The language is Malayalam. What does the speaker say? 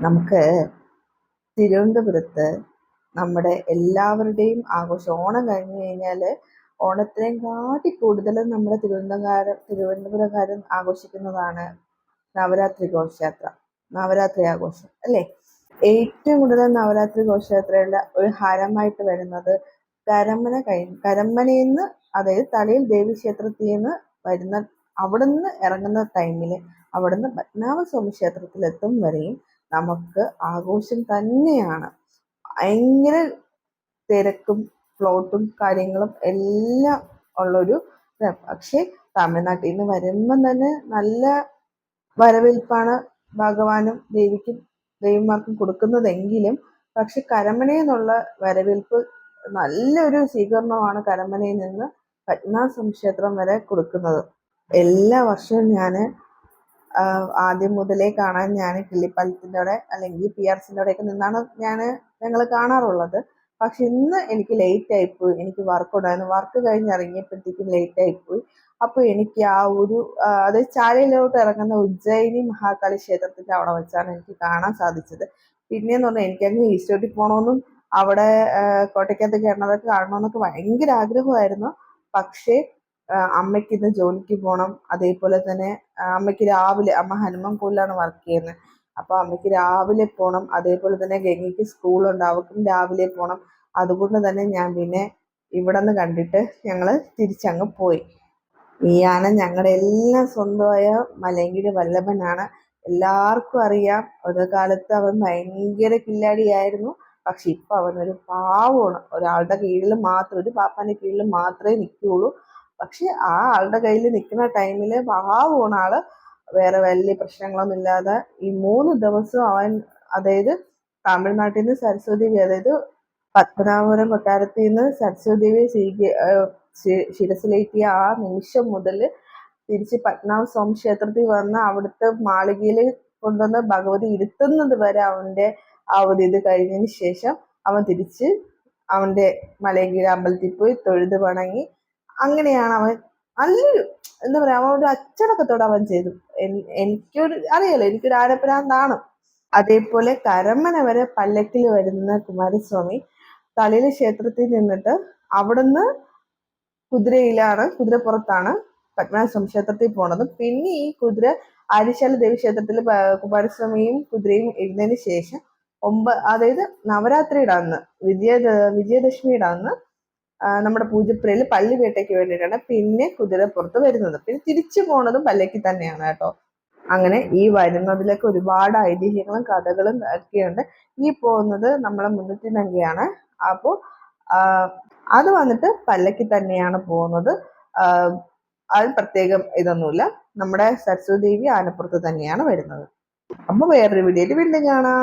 നമുക്ക് തിരുവനന്തപുരത്ത് നമ്മുടെ എല്ലാവരുടെയും ആഘോഷം. ഓണം കഴിഞ്ഞു കഴിഞ്ഞാൽ ഓണത്തിനെയും കാട്ടി കൂടുതൽ നമ്മുടെ തിരുവനന്തപുരം തിരുവനന്തപുരക്കാരും ആഘോഷിക്കുന്നതാണ് നവരാത്രി ഘോഷയാത്ര നവരാത്രി ആഘോഷം അല്ലേ? ഏറ്റവും കൂടുതൽ നവരാത്രി ഘോഷയാത്രയുടെ ഒരു ഹരമായിട്ട് വരുന്നത് കരമന കഴിഞ്ഞ് കരമനയിൽ നിന്ന് അതായത് തലയിൽ ദേവി ക്ഷേത്രത്തിൽ നിന്ന് വരുന്ന അവിടുന്ന് ഇറങ്ങുന്ന ടൈമിൽ അവിടുന്ന് പത്മനാഭസ്വാമി ക്ഷേത്രത്തിലെത്തും വരെയും നമുക്ക് ആഘോഷം തന്നെയാണ്. ഭയങ്കര തിരക്കും ഫ്ലോട്ടും കാര്യങ്ങളും എല്ലാം ഉള്ളൊരു പക്ഷേ തമിഴ്നാട്ടിൽ നിന്ന് വരുമ്പം തന്നെ നല്ല വരവേൽപ്പാണ് ഭഗവാനും ദേവിക്കും ദേവിമാർക്കും കൊടുക്കുന്നതെങ്കിലും പക്ഷെ കരമനയിൽ വരവേൽപ്പ് നല്ലൊരു സ്വീകരണമാണ് കരമനയിൽ നിന്ന് പത്മനാഭ ക്ഷേത്രം വരെ കൊടുക്കുന്നത്. എല്ലാ വർഷവും ഞാൻ ആദ്യം മുതലേ കാണാൻ ഞാൻ കിള്ളിപ്പാലത്തിന്റെ അവിടെ അല്ലെങ്കിൽ പി ആർ സിന്റെ അവിടെയൊക്കെ നിന്നാണ് ഞാൻ ഞങ്ങൾ കാണാറുള്ളത്. പക്ഷെ ഇന്ന് എനിക്ക് ലേറ്റ് ആയിപ്പോയി എനിക്ക് വർക്ക് ഉണ്ടായിരുന്നു. വർക്ക് കഴിഞ്ഞ് ഇറങ്ങിയപ്പോഴത്തേക്കും ലേറ്റ് ആയിപ്പോയി അപ്പോൾ എനിക്ക് ആ ഒരു അതായത് ചാലയിലോട്ട് ഇറങ്ങുന്ന ഉജ്ജയിനി മഹാകാളി ക്ഷേത്രത്തിന്റെ അവിടെ വെച്ചാണ് എനിക്ക് കാണാൻ സാധിച്ചത്. പിന്നെയെന്ന് പറഞ്ഞാൽ എനിക്കങ്ങ് ഈസ്റ്റോട്ടിൽ പോകണമെന്നും അവിടെ കോട്ടയ്ക്കകത്ത് കയറണതൊക്കെ കാണണമെന്നൊക്കെ ഭയങ്കര ആഗ്രഹമായിരുന്നു. പക്ഷേ അമ്മയ്ക്ക് ഇന്ന് ജോലിക്ക് പോകണം അതേപോലെ തന്നെ അമ്മയ്ക്ക് രാവിലെ അമ്മ ഹനുമാൻ കോവിലാണ് വർക്ക് ചെയ്യുന്നത് അപ്പോൾ അമ്മയ്ക്ക് രാവിലെ പോകണം അതേപോലെ തന്നെ ഗംഗയ്ക്ക് സ്കൂളുണ്ട് അവർക്കും രാവിലെ പോകണം അതുകൊണ്ട് തന്നെ ഞാൻ പിന്നെ ഇവിടെ നിന്ന് കണ്ടിട്ട് ഞങ്ങൾ തിരിച്ചങ്ങ് പോയി. ഈ ആന ഞങ്ങളുടെ എല്ലാം സ്വന്തമായ മലയങ്കിരി വല്ലഭനാണ്. എല്ലാവർക്കും അറിയാം. ഒരു കാലത്ത് അവൻ ഭയങ്കര കില്ലാടിയായിരുന്നു. പക്ഷെ ഇപ്പൊ അവനൊരു പാവമാണ്. ഒരാളുടെ കീഴിൽ മാത്രം ഒരു പാപ്പാന്റെ കീഴിൽ മാത്രമേ നിൽക്കുകയുള്ളൂ പക്ഷെ ആ ആളുടെ കയ്യിൽ നിൽക്കുന്ന ടൈമിൽ പാവമാണ് ആൾ. വേറെ വലിയ പ്രശ്നങ്ങളൊന്നും ഇല്ലാതെ ഈ മൂന്ന് ദിവസം അവൻ അതായത് തമിഴ്നാട്ടിൽ നിന്ന് സരസ്വതി അതായത് പത്മനാഭപുരം കൊട്ടാരത്തിൽ നിന്ന് സരസ്വതി ദേവിയെ സ്വീക ശിരസിലേറ്റിയ ആ നിമിഷം മുതൽ തിരിച്ച് പത്മനാഭ സ്വാമി ക്ഷേത്രത്തിൽ വന്ന് അവിടുത്തെ മാളികയിൽ കൊണ്ടുവന്ന് ഭഗവതി ഇരുത്തുന്നത് വരെ അവന്റെ ആ ഒരു ഇത് കഴിഞ്ഞതിന് ശേഷം അവൻ തിരിച്ച് അവന്റെ മലയങ്കീഴ അമ്പലത്തിൽ പോയി തൊഴുത് വണങ്ങി അങ്ങനെയാണ് അവൻ. നല്ലൊരു എന്താ പറയാ അവൻ ഒരു അച്ചടക്കത്തോടെ അവൻ ചെയ്തു. എനിക്കൊരു അറിയാലോ എനിക്കൊരു ആരപ്പരാന്താണ് അതേപോലെ കരമന വരെ പല്ലക്കിൽ വരുന്ന കുമാരസ്വാമി തലയിൽ ക്ഷേത്രത്തിൽ നിന്നിട്ട് അവിടുന്ന് കുതിരയിലാണ് കുതിരപ്പുറത്താണ് പത്മനാഭസ്വാമി ക്ഷേത്രത്തിൽ പോണത്. പിന്നെ ഈ കുതിര ആര്യശാല ദേവി ക്ഷേത്രത്തിൽ കുമാരസ്വാമിയും കുതിരയും ഇരുന്നതിന് ശേഷം ഒമ്പ അതായത് നവരാത്രിയുടെ അന്ന് വിജയ വിജയദശമിയുടെ അന്ന് നമ്മുടെ പൂജപ്പുരയിൽ പള്ളിവേട്ടയ്ക്ക് വേണ്ടിയിട്ടാണ് പിന്നെ കുതിരപ്പുറത്ത് വരുന്നത്. പിന്നെ തിരിച്ചു പോണതും പല്ലയ്ക്ക് തന്നെയാണ് കേട്ടോ. അങ്ങനെ ഈ വരുന്നതിലൊക്കെ ഒരുപാട് ഐതിഹ്യങ്ങളും കഥകളും ഒക്കെയുണ്ട്. ഈ പോകുന്നത് നമ്മളെ മുന്നൂറ്റി നങ്കയാണ് അപ്പോൾ അത് വന്നിട്ട് പല്ലയ്ക്ക് തന്നെയാണ് പോകുന്നത്. അത് പ്രത്യേകം ഇതൊന്നുമില്ല. നമ്മുടെ സരസ്വതി ദേവി ആനപ്പുറത്ത് തന്നെയാണ് വരുന്നത്. അപ്പൊ വേറൊരു വീഡിയോയിൽ വീണ്ടും കാണാം.